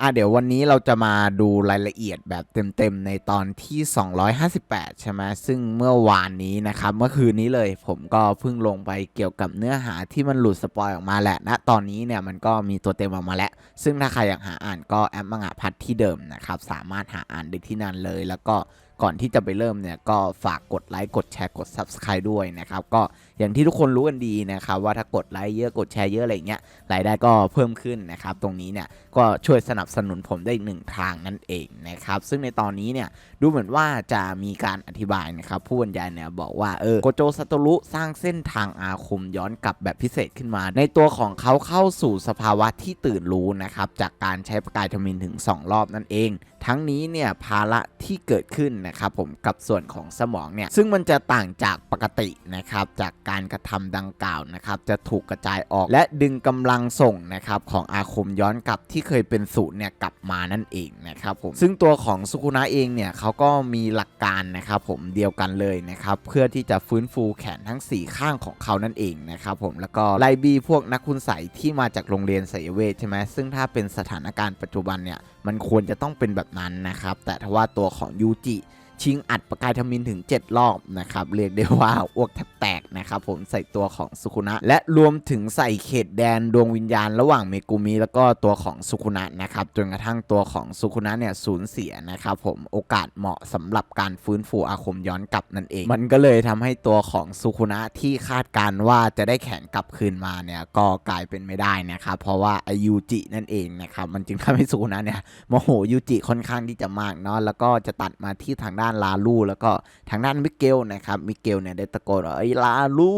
อะเดี๋ยววันนี้เราจะมาดูรายละเอียดแบบเต็มๆในตอนที่ 258 ใช่ไหมซึ่งเมื่อวานนี้นะครับ เมื่อคืนนี้เลยผมก็เพิ่งลงไปเกี่ยวกับเนื้อหาที่มันหลุดสปอยออกมาแหละณตอนนี้เนี่ยมันก็มีตัวเต็มออกมาแล้ว ซึ่งถ้าใครอยากหาอ่านก็แอปมังงะพัดที่เดิมนะครับ สามารถหาอ่านได้ที่นั่นเลย แล้วก็ก่อนที่จะไปเริ่มเนี่ยก็ฝากกดไลค์กดแชร์กด Subscribe ด้วยนะครับก็อย่างที่ทุกคนรู้กันดีนะครับว่าถ้ากดไลค์เยอะกดแชร์เยอะอะไรเงี้ยรายได้ก็เพิ่มขึ้นนะครับตรงนี้เนี่ยก็ช่วยสนับสนุนผมได้อีกหนึ่งทางนั่นเองนะครับซึ่งในตอนนี้เนี่ยดูเหมือนว่าจะมีการอธิบายนะครับผู้บรรยายเนี่ยบอกว่าเออโกโจซาโตรุสร้างเส้นทางอาคมย้อนกลับแบบพิเศษขึ้นมา ในตัวของเขาเข้าสู่สภาวะที่ตื่นรู้นะครับจากการใช้ประกายทมินถึง 2 รอบนั่นเอง ทั้งนี้เนี่ยภาระที่เกิดขึ้นนะครับผมกับส่วนของสมองเนี่ยซึ่งมันจะต่างจากปกตินะครับจากการกระทำดังกล่าวนะครับจะถูกกระจายออก และดึงกำลังส่งนะครับของอาคมย้อนกลับที่เคยเป็นศูนย์เนี่ยกลับมานั่นเองนะครับผมซึ่งตัวของสุคุนะเองเนี่ยเขาก็มีหลักการนะครับผมเดียวกันเลยนะครับเพื่อที่จะฟื้นฟูแขนทั้ง 4 ข้างของเขานั่นเองนะครับผมแล้วก็ไลบีพวกนักคุณใสยที่มาจากโรงเรียนไสยเวทใช่ไหมซึ่งถ้าเป็นสถานการณ์ปัจจุบันเนี่ยมันควรจะต้องเป็นแบบนั้นนะครับแต่ถ้าว่าตัวของยูจิ ชิงอัดประกายทมินถึง 7 รอบนะครับเรียกได้ว่าอ้วกแทบแตกนะครับผมใส่ตัวของสุคุนะ และรวมถึงใส่เขตแดนดวงวิญญาณระหว่างเมกุมิแล้วก็ตัวของสุคุนะนะครับจนกระทั่งตัวของสุคุนะเนี่ยสูญเสียนะครับผมโอกาสเหมาะสำหรับการฟื้นฟูอาคมย้อนกลับนั่นเอง มันก็เลยทำให้ตัวของสุคุนะที่คาดการว่าจะได้แข็งกลับคืนมาเนี่ยก็กลายเป็นไม่ได้นะครับเพราะว่าไอยูจินั่นเองนะครับมันจึงทำให้สุคุนะเนี่ยโมโหยูจิค่อนข้างที่จะมากเนาะแล้วก็จะตัดมาที่ทางด้านลาลูแล้วก็ทางด้านมิเกลนะครับมิเกลเนี่ยได้ตะโกนว่าไอ้ลาลู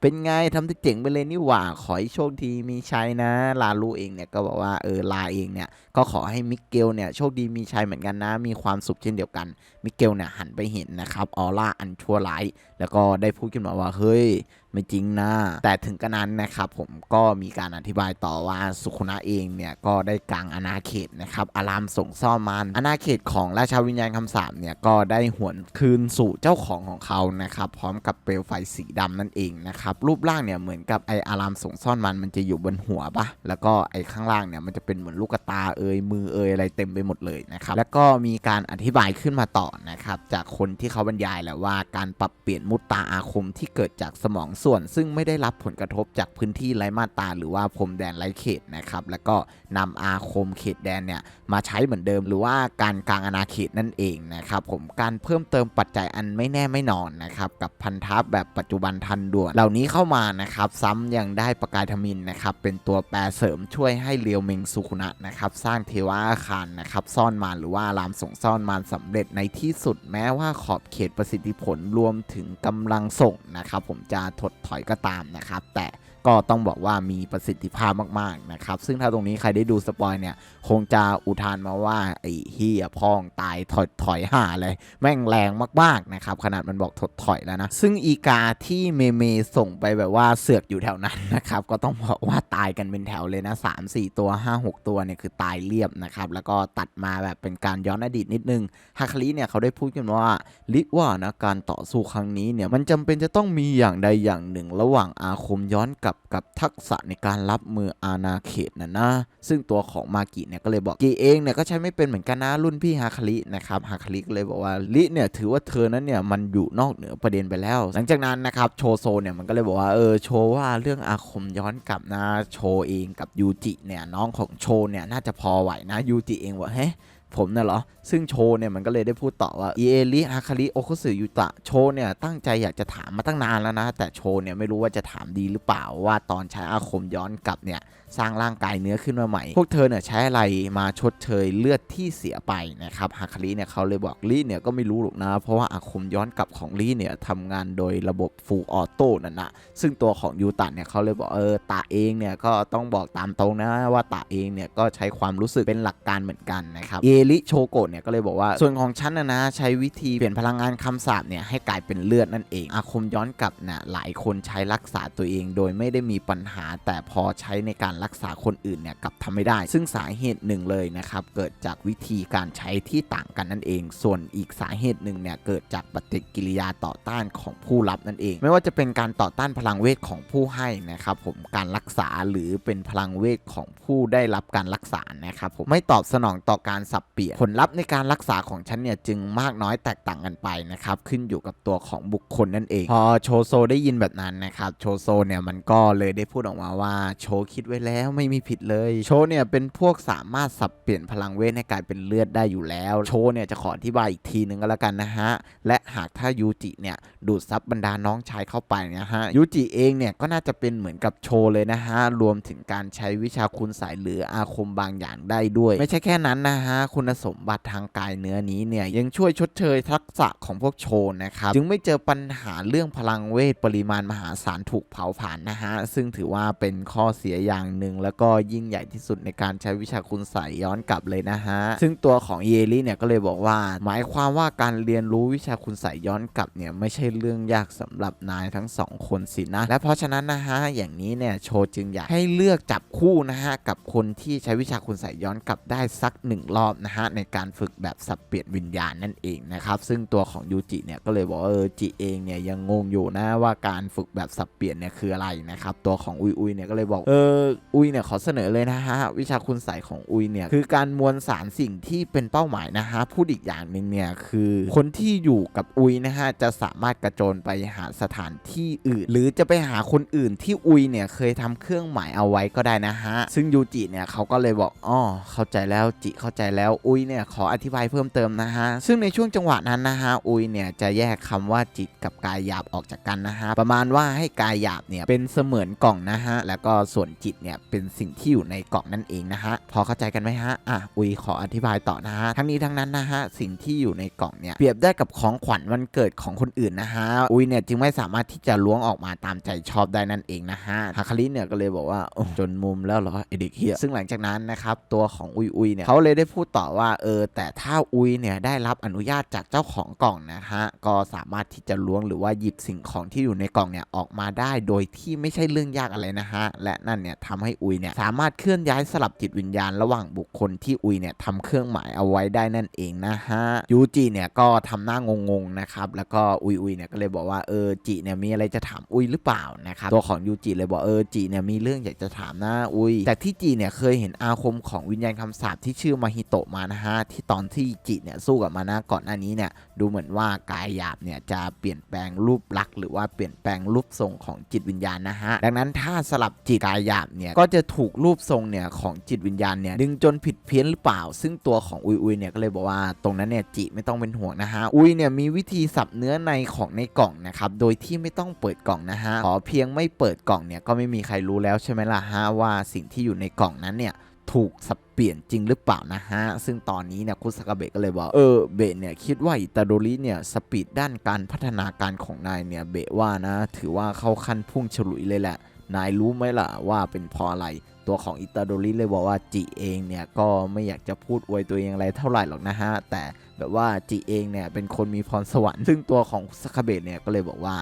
เป็นไงทำได้เจ๋งไปเลยนี่หว่าขอให้โชคดีมีชัยนะลาลูเองเนี่ยก็บอกว่าเออลาเองเนี่ยก็ขอให้มิเกลเนี่ยโชคดีมีชัยเหมือนกันนะ มีความสุขเช่นเดียวกันมิเกลเนี่ยหันไปเห็นนะครับออร่าอันชั่วร้ายแล้วก็ได้พูดขึ้นมาว่าเฮ้ย ไม่จริงนะแต่ถึงกระนั้นนะครับผมก็มีการอธิบายต่อว่าสุขุนะเองเนี่ยก็ได้กลางอาณาเขตนะครับอารามส่งซ่อมมันอาณาเขตของราชาวิญญาณคำสาปเนี่ยก็ได้หวนคืนสู่เจ้าของของเขานะครับพร้อมกับเปลวไฟสีดำนั่นเองนะครับรูปร่างเนี่ยเหมือนกับไออารามส่งซ่อนมันมันจะอยู่บนหัวปะแล้วก็ไอข้างล่างเนี่ยมันจะเป็นเหมือนลูกตาเอยมือเอยอะไรเต็มไปหมดเลยนะครับแล้วก็มีการอธิบายขึ้นมาต่อนะครับจากคนที่เขาบรรยายแหละว่าการปรับเปลี่ยนมุตตาอาคมที่เกิดจากสมองส่วนซึ่งไม่ได้รับผลกระทบจากพื้นที่ไร้มาตราหรือว่าพรมแดนไร้เขตนะครับแล้วก็นำอาคมเขตแดนเนี่ยมาใช้เหมือนเดิม หรือว่าการกลางอาณาเขตนั่นเองนะครับผมการเพิ่มเติมปัจจัยอันไม่แน่ไม่นอนนะครับกับพันธะแบบปัจจุบันทันด่วน เหล่านี้เข้ามานะครับซ้ำยังได้ประกายทมินนะครับเป็นตัวแปรเสริมช่วยให้เรียวเมงสุคุนะนะครับสร้างเทวอาคารนะครับซ่อนมารหรือว่าอารามส่งซ่อนมารสำเร็จในที่สุดแม้ว่าขอบเขตประสิทธิผลรวมถึงกำลังส่งนะครับผมจะถดถอยก็ตามนะครับ แต่ก็ต้องบอกว่ามีประสิทธิภาพมากๆนะครับ ซึ่งถ้าตรงนี้ใครได้ดูสปอยเนี่ยคงจะอุทานมาว่าไอ้เฮียพองตายถอยถอยหาเลยแม่งแรงมากๆนะครับขนาดมันบอกถดถอยแล้วนะ ซึ่งอีกาที่เมเมส่งไปแบบว่าเสือกอยู่แถวนั้นนะครับก็ต้องบอกว่าตายกันเป็นแถวเลยนะ 3 4 ตัว 5 6 ตัวเนี่ยคือตายเรียบนะครับแล้วก็ตัดมาแบบเป็นการย้อนอดีตนิดนึงฮาคาริเนี่ยเขาได้พูดกันว่าลิว่านะการต่อสู้ครั้งนี้เนี่ยมันจำเป็นจะต้องมีอย่างใดอย่างหนึ่ง ระหว่างอาคมย้อนกลับกับทักษะในการรับมืออาณาเขตนะนะซึ่งตัวของมากิเนี่ยก็เลยบอกกีเองเนี่ยก็ใช้ไม่เป็นเหมือนกันนะรุ่นพี่ฮาคารินะครับฮาคาริก็เลยบอกว่าลิเนี่ยถือว่าเธอนั้นเนี่ยมันอยู่นอกเหนือประเด็นไปแล้ว หลังจากนั้นนะครับโชโซเนี่ยมันก็เลยบอกว่าเออโชว่าเรื่องอาคมย้อนกลับนะโชเองกับยูจิเนี่ยน้องของโชเนี่ยน่าจะพอไหวนะยูจิเองว่าเฮ้ผมน่ะเหรอ ซึ่งโชเนี่ยมันก็เลยได้พูดต่อว่าเอลิอาคาริโอคุสึยุตะโชเนี่ยตั้งใจอยากจะถามมาตั้งนานแล้วนะ แต่โชเนี่ยไม่รู้ว่าจะถามดีหรือเปล่าว่าตอนใช้อาคมย้อนกลับเนี่ย สร้างร่างกายเนื้อขึ้นมาใหม่ พวกเธอเนี่ยใช้อะไรมาชดเชยเลือดที่เสียไปนะครับฮาคาริเนี่ยเขาเลยบอกลีเนี่ยก็ไม่รู้หรอกนะ เพราะว่าอาคมย้อนกลับของลีเนี่ยทำงานโดยระบบฟูลออโต้นั่นนะซึ่งตัวของยูตะเนี่ยเขาเลยบอกเออตาเองเนี่ยก็ต้องบอกตามตรงนะว่าตาเองเนี่ยก็ใช้ความรู้สึกเป็นหลักการเหมือนกันนะครับเอลิโชโกะเนี่ยก็เลยบอกว่าส่วนของฉันนะนะใช้วิธีเปลี่ยนพลังงานคำสาปเนี่ยให้กลายเป็นเลือดนั่นเอง อาคมย้อนกลับนี่ยหลายคนใช้รักษาตัวเองโดยไม่ได้มีปัญหาแต่พอใช้ในการรักษาคนอื่นเนี่ยกลับทำไม่ได้ ซึ่งสาเหตุหนึ่งเลยนะครับเกิดจากวิธีการใช้ที่ต่างกันนั่นเอง ส่วนอีกสาเหตุหนึ่งเนี่ยเกิดจากปฏิกิริยาต่อต้านของผู้รับนั่นเอง ไม่ว่าจะเป็นการต่อต้านพลังเวทของผู้ให้นะครับผมการรักษาหรือเป็นพลังเวทของผู้ได้รับการรักษานะครับผมไม่ตอบสนองต่อการสับเปลี่ยนผลลัพธ์ในการรักษาของฉันเนี่ยจึงมากน้อยแตกต่างกันไปนะครับขึ้นอยู่กับตัวของบุคคลนั่นเอง พอโชโซได้ยินแบบนั้นนะครับโชโซเนี่ยมันก็เลยได้พูดออกมาว่าโชคิดไว้แล้วแล้วไม่มีผิดเลย โชเนี่ยเป็นพวกสามารถสับเปลี่ยนพลังเวทให้กลายเป็นเลือดได้อยู่แล้ว โชเนี่ยจะขออธิบายอีกทีนึงก็แล้วกันนะฮะ และหากถ้ายูจิเนี่ยดูดซับบรรดาน้องชายเข้าไปนะฮะยูจิเองเนี่ยก็น่าจะเป็นเหมือนกับโชเลยนะฮะ รวมถึงการใช้วิชาคุณสายหรืออาคมบางอย่างได้ด้วย ไม่ใช่แค่นั้นนะฮะคุณสมบัติทางกายเนื้อนี้เนี่ยยังช่วยชดเชยทักษะของพวกโชนะครับจึงไม่เจอปัญหาเรื่องพลังเวทปริมาณมหาศาลถูกเผาผลาญนะฮะซึ่งถือว่าเป็นข้อเสียอย่างหนึ่งแล้วก็ยิ่งใหญ่ที่สุดในการใช้วิชาคุณใส่ย้อนกลับเลยนะฮะ ซึ่งตัวของเยลี่เนี่ยก็เลยบอกว่า หมายความว่าการเรียนรู้วิชาคุณใส่ย้อนกลับเนี่ยไม่ใช่เรื่องยากสำหรับนายทั้งสองคนสินะ และเพราะฉะนั้นนะฮะอย่างนี้เนี่ยโชจึงอยากให้เลือกจับคู่นะฮะกับคนที่ใช้วิชาคุณใส่ย้อนกลับได้สักหนึ่งรอบนะฮะในการฝึกแบบสับเปลี่ยนวิญญาณนั่นเองนะครับซึ่งตัวของยูจิเนี่ยก็เลยบอกเออจิเองเนี่ยยังงงอยู่นะว่าการฝึกแบบสับเปลี่ยนเนี่ยคืออะไรนะครับตัวของอุยอุยเนี่ยก็เลยบอกเอออุยเนี่ยขอเสนอเลยนะฮะวิชาคุณใสของอุยเนี่ยคือการมวลสารสิ่งที่เป็นเป้าหมายนะฮะพูดอีกอย่างหนึ่งเนี่ยคือคนที่อยู่กับอุยนะฮะจะสามารถกระโจนไปหาสถานที่อื่น หรือจะไปหาคนอื่นที่อุยเนี่ยเคยทำเครื่องหมายเอาไว้ก็ได้นะฮะซึ่งยูจิเนี่ยเขาก็เลยบอกอ๋อเข้าใจแล้วจิเข้าใจแล้วอุยเนี่ยขออธิบายเพิ่มเติมนะฮะซึ่งในช่วงจังหวะนั้นนะฮะอุยเนี่ยจะแยกคำว่าจิตกับกายหยาบออกจากกันนะฮะประมาณว่าให้กายหยาบเนี่ยเป็นเสมือนกล่องนะฮะแล้วก็ส่วนจิตเนี่ยเป็นสิ่งที่อยู่ในกล่องนั่นเองนะฮะพอเข้าใจกันไหมฮะอะอุยขออธิบายต่อนะฮะทั้งนี้ทั้งนั้นนะฮะสิ่งที่อยู่ในกล่องเนี่ยเปรียบได้กับของขวัญวันเกิดของคนอื่นนะฮะอุยเนี่ยจึงไม่สามารถที่จะล้วงออกมาตามใจชอบได้นั่นเองนะฮะฮาคาริเนี่ยก็เลยบอกว่าโอ้จนมุมแล้วเหรอไอเด็กเฮียซึ่งหลังจากนั้นนะครับตัวของอุยอุยเนี่ยเขาเลยได้พูดต่อว่าเออแต่ถ้าอุยเนี่ยได้รับอนุญาตจากเจ้าของกล่องนะฮะก็สามารถที่จะล้วงหรือว่าหยิบสิ่งของที่อยู่ในกล่องเนี่ยออกมาได้ โดยที่ไม่ใช่เรื่องยากอะไรนะฮะและนั่นเนี่ยทำให้อุยเนี่ยสามารถเคลื่อนย้ายสลับจิตวิญญาณระหว่างบุคคลที่อุยเนี่ยทำเครื่องหมายเอาไว้ได้นั่นเองนะฮะยูจิเนี่ยก็ทำหน้างงๆนะครับแล้วก็อุยอุยเนี่ยก็เลยบอกว่าเออจิเนี่ยมีอะไรจะถามอุยหรือเปล่านะครับตัวของยูจิเลยบอกเออจิเนี่ยมีเรื่องอยากจะถามนะอุยจากที่จิเนี่ยเคยเห็นอาคมของวิญญาณคำสาปที่ชื่อมาฮิโตะมานะฮะที่ตอนที่จิเนี่ยสู้กับมานะก่อนหน้านี้เนี่ยดูเหมือนว่ากายหยาบเนี่ยจะเปลี่ยนแปลงรูปลักษณ์หรือว่าเปลี่ยนแปลงรูปทรงของจิตวิญญาณนะฮะดังนั้นถ้าสลับจิตกายหยาบเนี่ยก็จะถูกรูปทรงเนี่ยของจิตวิญญาณเนี่ยดึงจนผิดเพี้ยนหรือเปล่า ซึ่งตัวของอุยอุยเนี่ยก็เลยบอกว่าตรงนั้นเนี่ยจิไม่ต้องเป็นห่วงนะฮะอุยเนี่ยมีวิธีสับเนื้อในของในกล่องนะครับโดยที่ไม่ต้องเปิดกล่องนะฮะขอเพียงไม่เปิดกล่องเนี่ยก็ไม่มีใครรู้แล้วใช่ไหมล่ะฮะว่าสิ่งที่อยู่ในกล่องนั้นเนี่ยถูกสับเปลี่ยนจริงหรือเปล่านะฮะ ซึ่งตอนนี้เนี่ยคุสกาเบะก็เลยบอกเออเบะเนี่ยคิดว่าอิตาโดริเนี่ยสปีดด้านการพัฒนาการของนายเนี่ยเบะว่านะถือว่าเข้าขั้นพุ่งฉลุยเลยแหละ นายรู้ไหมล่ะว่าเป็นเพราะอะไร ตัวของอิตาโดริเลยบอกว่าจิเองเนี่ยก็ไม่อยากจะพูดอวยตัวเองอะไรเท่าไหร่หรอกนะฮะ แต่แบบว่าจิเองเนี่ยเป็นคนมีพรสวรรค์ซึ่งตัวของสากาเบะเนี่ยก็เลยบอกว่า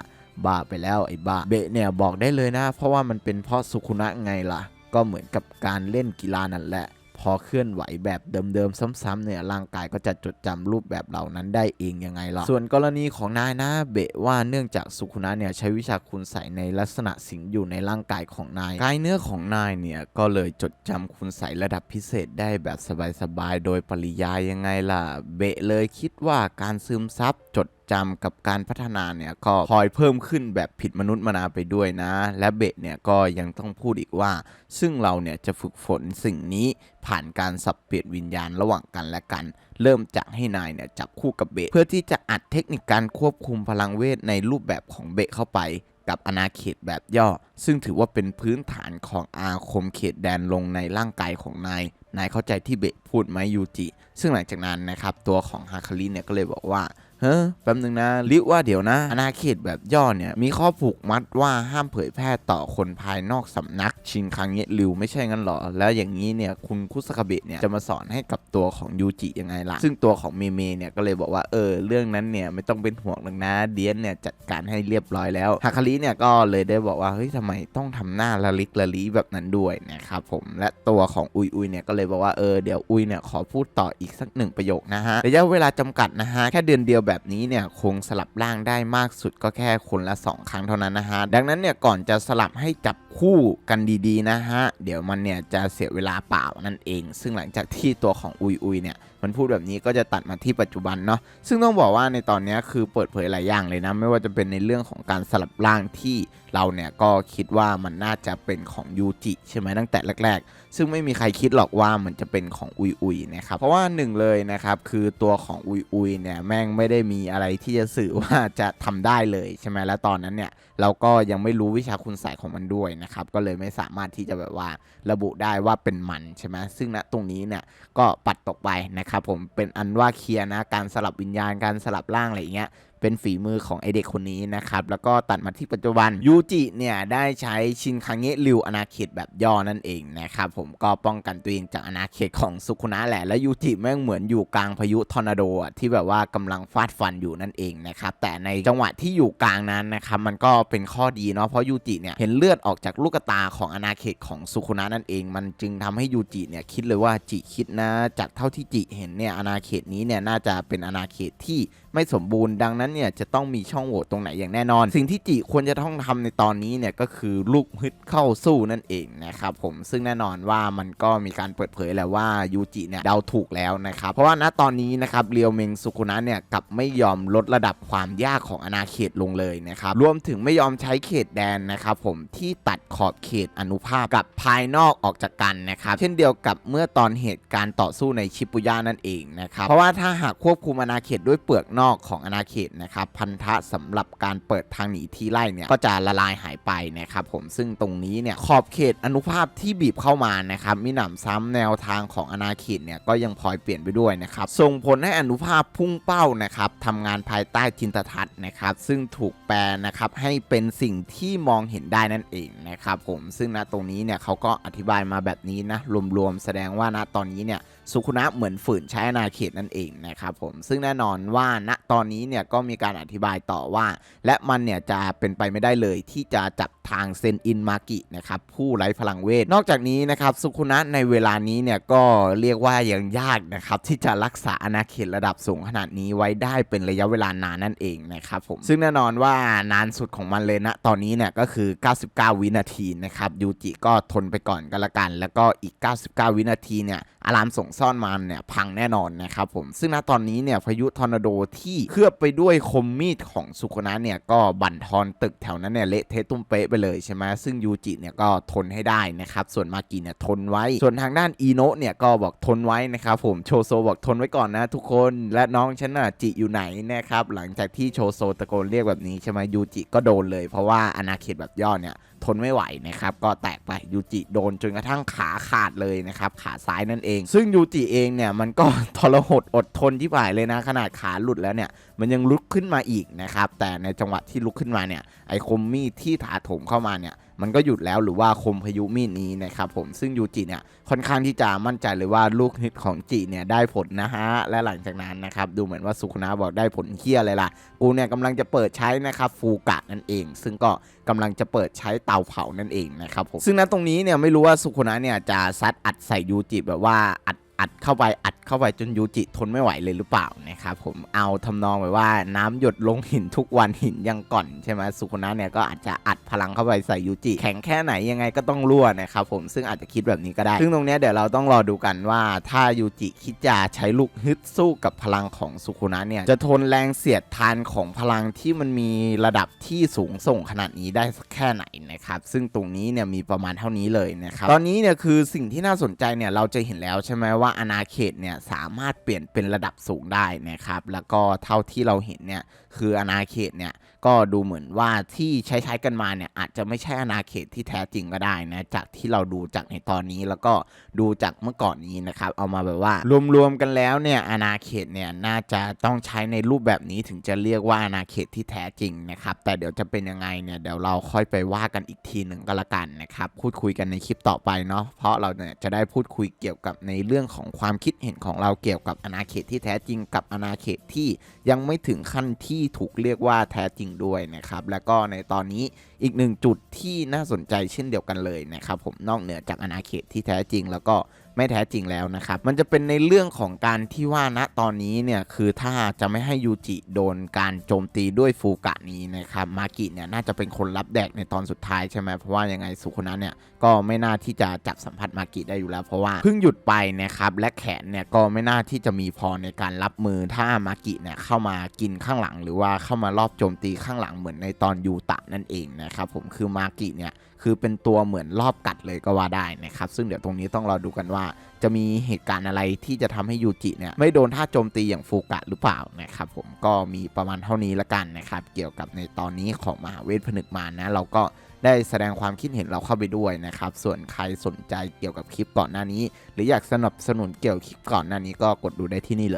บ้าไปแล้วไอ้บ้าเบะเนี่ยบอกได้เลยนะ เพราะว่ามันเป็นเพราะสุขุนะไงล่ะ ก็เหมือนกับการเล่นกีฬานั่นแหละ พอเคลื่อนไหวแบบเดิมๆซ้ำๆเนี่ยร่างกายก็จะจดจำรูปแบบเหล่านั้นได้เองยังไงล่ะส่วนกรณีของนายนะเบะว่าเนื่องจากสุขุนะเนี่ยใช้วิชาคุณใส่ในลักษณะสิงอยู่ในร่างกายของนายกายเนื้อของนายเนี่ยก็เลยจดจำคุณใส่ระดับพิเศษได้แบบสบายๆโดยปริยายยังไงล่ะเบะเลยคิดว่าการซึมซับจด จำกับการพัฒนาเนี่ยก็พลอยเพิ่มขึ้นแบบผิดมนุษย์มนาไปด้วยนะ และเบะเนี่ยก็ยังต้องพูดอีกว่า ซึ่งเราเนี่ยจะฝึกฝนสิ่งนี้ผ่านการสับเปลี่ยนวิญญาณระหว่างกันและกัน เริ่มจากให้นายเนี่ยจับคู่กับเบะเพื่อที่จะอัดเทคนิคการควบคุมพลังเวทในรูปแบบของเบะเข้าไปกับอาณาเขตแบบย่อ ซึ่งถือว่าเป็นพื้นฐานของอาคมเขตแดนลงในร่างกายของนาย นายเข้าใจที่เบะพูดไหมยูจิ ซึ่งหลังจากนั้นนะครับ ตัวของฮาคาริเนี่ยก็เลยบอกว่า เฮ้ยแป๊บนึงนะลิว่าเดี๋ยวนะอาณาเขตแบบย่อเนี่ย มีข้อผูกมัดว่าห้ามเผยแพร่ต่อคนภายนอกสำนักชินคังเงะริวไม่ใช่งั้นหรอ แล้วอย่างนี้เนี่ยคุณคุสคาเบะเนี่ยจะมาสอนให้กับตัวของยูจิยังไงล่ะ ซึ่งตัวของเมเมเนี่ยก็เลยบอกว่าเออเรื่องนั้นเนี่ยไม่ต้องเป็นห่วงหรอกนะเดียนเนี่ยจัดการให้เรียบร้อยแล้วฮาคาริเนี่ยก็เลยได้บอกว่าเฮ้ยทำไมต้องทำหน้าละลิกละลีแบบนั้นด้วยนะครับผมและตัวของอุยอุยเนี่ยก็เลยบอกว่าเออเดี๋ยวอุยเนี่ยขอพูดต่ออีกสักหนึ่งประโยคนะฮะระยะเวลาจำกัดนะฮะแค่เดือนเดียวแบบนี้เนี่ยคงสลับร่างได้มากสุดก็แค่คนละ 2 ครั้งเท่านั้นนะฮะ ดังนั้นเนี่ยก่อนจะสลับให้จับคู่กันดีๆนะฮะ เดี๋ยวมันเนี่ยจะเสียเวลาเปล่านั่นเอง ซึ่งหลังจากที่ตัวของอุยอุยเนี่ยมันพูดแบบนี้ก็จะตัดมาที่ปัจจุบันเนาะซึ่งต้องบอกว่าในตอนนี้คือเปิดเผยหลายอย่างเลยนะ ไม่ว่าจะเป็นในเรื่องของการสลับร่างที่ เราเนี่ยก็คิดว่ามันน่าจะเป็นของยูจิใช่ไหมตั้งแต่แรก ๆ ซึ่งไม่มีใครคิดหรอกว่ามันจะเป็นของอุยอุยนะครับเพราะว่าหนึ่งเลยนะครับคือตัวของอุยอุยเนี่ยแม่งไม่ได้มีอะไรที่จะสื่อว่าจะทำได้เลยใช่ไหมแล้วตอนนั้นเนี่ยเราก็ยังไม่รู้วิชาคุณใส่ของมันด้วยนะครับก็เลยไม่สามารถที่จะแบบว่าระบุได้ว่าเป็นมันใช่ไหมซึ่งณตรงนี้เนี่ยก็ปัดตกไปนะครับผมเป็นอันว่าเคลียร์นะการสลับวิญญาณการสลับร่างอะไรอย่างเงี้ย เป็นฝีมือของไอเด็กคนนี้นะครับ แล้วก็ตัดมาที่ปัจจุบันยูจิเนี่ยได้ใช้ชินคังเงะริวอนาเขตแบบย่อนั่นเองนะครับผมก็ป้องกันตัวเองจากอนาเขตของสุคุนะแหละ แล้วยูจิแม่งเหมือนอยู่กลางพายุทอร์นาโดที่แบบว่ากำลังฟาดฟันอยู่นั่นเองนะครับแต่ในจังหวะที่อยู่กลางนั้นนะครับมันก็เป็นข้อดีเนาะเพราะยูจิเนี่ยเห็นเลือดออกจากลูกตาของอนาเขตของสุคุนะนั่นเอง มันจึงทำให้ยูจิเนี่ยคิดเลยว่าจิคิดนะจากเท่าที่จิเห็นเนี่ยอนาเขตนี้เนี่ยน่าจะเป็นอนาเขตที่ไม่สมบูรณ์ดังนั้นเนี่ยจะต้องมีช่องโหว่ตรงไหนอย่างแน่นอน สิ่งที่จิควรจะต้องทำในตอนนี้เนี่ยก็คือลูกฮึดเข้าสู้นั่นเองนะครับผมซึ่งแน่นอนว่ามันก็มีการเปิดเผยแล้วว่ายูจิเนี่ยเดาถูกแล้วนะครับเพราะว่าณตอนนี้นะครับเรียวเมงสุคุนะเนี่ยกับไม่ยอมลดระดับความยากของอาณาเขตลงเลยนะครับรวมถึงไม่ยอมใช้เขตแดนนะครับผมที่ตัดขอบเขตอนุภาคกับภายนอกออกจากกันนะครับเช่นเดียวกับเมื่อตอนเหตุการณ์ต่อสู้ในชิปุย่านั่นเองนะครับเพราะว่าถ้าหากควบคุมอาณาเขตด้วยเปลือกนอกของอาณาเขตนะครับพันธะสำหรับการเปิดทางหนีทีไล่เนี่ยก็จะละลายหายไปนะครับผมซึ่งตรงนี้เนี่ยขอบเขตอนุภาพที่บีบเข้ามานะครับมิหนำซ้ำแนวทางของอาณาเขตเนี่ยก็ยังพลอยเปลี่ยนไปด้วยนะครับส่งผลให้อนุภาพพุ่งเป้านะครับทำงานภายใต้จินตทัศน์นะครับซึ่งถูกแปลนะครับให้เป็นสิ่งที่มองเห็นได้นั่นเองนะครับผมซึ่งณตรงนี้เนี่ยเขาก็อธิบายมาแบบนี้นะรวมๆแสดงว่าณตอนนี้เนี่ย สุขุนะเหมือนฝืนใช้อาณาเขตนั่นเองนะครับผมซึ่งแน่นอนว่าณตอนนี้เนี่ยก็มีการอธิบายต่อว่า และมันเนี่ยจะเป็นไปไม่ได้เลยที่จะจับ ทางเซนอินมากินะครับผู้ไร้พลังเวท นอกจากนี้นะครับสุคุนะในเวลานี้เนี่ยก็เรียกว่ายังยากนะครับที่จะรักษาอาณาเขตระดับสูงขนาดนี้ไว้ได้เป็นระยะเวลานานนั่นเองนะครับผมซึ่งแน่นอนว่านานสุดของมันเลยนะตอนนี้เนี่ยก็คือ 99 วินาทีนะครับยูจิก็ทนไปก่อนกันละกัน แล้วก็อีก 99 วินาทีเนี่ยอารามส่งซ่อนมันเนี่ยพังแน่นอนนะครับผมซึ่งณตอนนี้เนี่ยพายุทอร์นาโดที่เคลือบไปด้วยคมมีดของสุโคนะเนี่ยก็บั่นทอนตึกแถวนั้นเนี่ยเละเทะตุ้มเป๊ะไปเลยใช่ไหมซึ่งยูจิเนี่ยก็ทนให้ได้นะครับ ส่วนมากิเนี่ยทนไว้ ส่วนทางด้านอีโนะเนี่ยก็บอกทนไว้นะครับผมโชโซบอกทนไว้ก่อนนะทุกคนและน้องฉันน่ะจิอยู่ไหนนะครับหลังจากที่โชโซตะโกนเรียกแบบนี้ใช่ไหมยูจิก็โดนเลย เพราะว่าอาณาเขตแบบย่อเนี่ยทนไม่ไหวนะครับก็แตกไปยูจิโดนจนกระทั่งขาขาดเลยนะครับขาซ้ายนั่นเอง ซึ่งยูจิเองเนี่ยมันก็ทรหดอดทนที่บ่ายเลยนะ ขนาดขาหลุดแล้วเนี่ยมันยังลุกขึ้นมาอีกนะครับแต่ในจังหวะที่ลุกขึ้นมาเนี่ยไอคมมีดที่ถาถมเข้ามาเนี่ยมันก็หยุดแล้วหรือว่าคมพายุมีดนี้นะครับผมซึ่งยูจิเนี่ยค่อนข้างที่จะมั่นใจเลยว่าลูกฮิตของจิเนี่ยได้ผลนะฮะ และหลังจากนั้นนะครับดูเหมือนว่าสุคนะบอกได้ผลเคี้ยเลยล่ะ กูเนี่ยกำลังจะเปิดใช้นะครับฟูกะนั่นเอง ซึ่งก็กำลังจะเปิดใช้เตาเผานั่นเองนะครับผมซึ่งณตรงนี้เนี่ยไม่รู้ว่าสุคุนะเนี่ยจะซัดอัดใส่ยูจิแบบว่าอัด อัดเข้าไปอัดเข้าไปจนยูจิทนไม่ไหวเลยหรือเปล่านะครับผมเอาทำนองแบบว่าน้ำหยดลงหินทุกวันหินยังก่อนใช่ไหมสุคุนะเนี่ยก็อาจจะอัดพลังเข้าไปใส่ยูจิแข็งแค่ไหนยังไงก็ต้องรั่วนะครับผมซึ่งอาจจะคิดแบบนี้ก็ได้ ซึ่งตรงเนี้ยเดี๋ยวเราต้องรอดูกันว่าถ้ายูจิคิดจะใช้ลูกฮึดสู้กับพลังของสุคุนะเนี่ยจะทนแรงเสียดทานของพลังที่มันมีระดับที่สูงส่งขนาดนี้ได้สักแค่ไหนนะครับซึ่งตรงนี้เนี่ยมีประมาณเท่านี้เลยนะครับตอนนี้เนี่ยคือสิ่งที่น่าสนใจเนี่ยเราจะเห็นแล้วใช่ไหมว่าอาณาเขตเนี่ยสามารถเปลี่ยนเป็นระดับสูงได้นะครับ แล้วก็เท่าที่เราเห็นเนี่ยคืออาณาเขตเนี่ยก็ดูเหมือนว่าที่ใช้ใช้กันมาเนี่ยอาจจะไม่ใช่อาณาเขตที่แท้จริงก็ได้นะจากที่เราดูจากในตอนนี้แล้วก็ดูจากเมื่อก่อนนี้นะครับ เอามาแบบว่ารวมๆกันแล้วเนี่ยอาณาเขตเนี่ยน่าจะต้องใช้ในรูปแบบนี้ถึงจะเรียกว่าอาณาเขตที่แท้จริงนะครับ แต่เดี๋ยวจะเป็นยังไงเนี่ยเดี๋ยวเราค่อยไปว่ากันอีกทีหนึ่งก็แล้วกันนะครับพูดคุยกันในคลิปต่อไปเนาะเพราะเราเนี่ยจะได้พูดคุยเกี่ยวกับในเรื่องของของความคิดเห็นของเราเกี่ยวกับอาณาเขตที่แท้จริงกับอาณาเขตที่ยังไม่ถึงขั้นที่ถูกเรียกว่าแท้จริงด้วยนะครับ แล้วก็ในตอนนี้อีกหนึ่งจุดที่น่าสนใจเช่นเดียวกันเลยนะครับผมนอกเหนือจากอาณาเขตที่แท้จริงแล้วก็ ไม่แท้จริงแล้วนะครับ มันจะเป็นในเรื่องของการที่ว่าณตอนนี้เนี่ยคือถ้าจะไม่ให้ยูจิโดนการโจมตีด้วยฟูกะนี้นะครับมากิเนี่ยน่าจะเป็นคนรับแดกในตอนสุดท้ายใช่ไหมเพราะว่ายังไงสุคนนั้นเนี่ยก็ไม่น่าที่จะจับสัมผัสมากิได้อยู่แล้ว เพราะว่าเพิ่งหยุดไปนะครับและแขนเนี่ยก็ไม่น่าที่จะมีพอในการรับมือถ้ามากิเนี่ยเข้ามากินข้างหลัง หรือว่าเข้ามารอบโจมตีข้างหลังเหมือนในตอนยูตะนั่นเองนะครับผมคือมากิเนี่ยคือเป็นตัวเหมือนรอบกัดเลยก็ว่าได้นะครับซึ่งเดี๋ยวตรงนี้ต้องรอดูกันว่า จะมีเหตุการณ์อะไรที่จะทำให้ยูจิเนี่ยไม่โดนท่าโจมตีอย่างฟูกะหรือเปล่านะครับผมก็มีประมาณเท่านี้ละกันนะครับเกี่ยวกับในตอนนี้ของมหาเวทผนึกมารนะเราก็ได้แสดงความคิดเห็นเราเข้าไปด้วยนะครับ ส่วนใครสนใจเกี่ยวกับคลิปก่อนหน้านี้ หรืออยากสนับสนุนเกี่ยวกับคลิปก่อนหน้านี้ก็กดดูได้ที่นี่เลย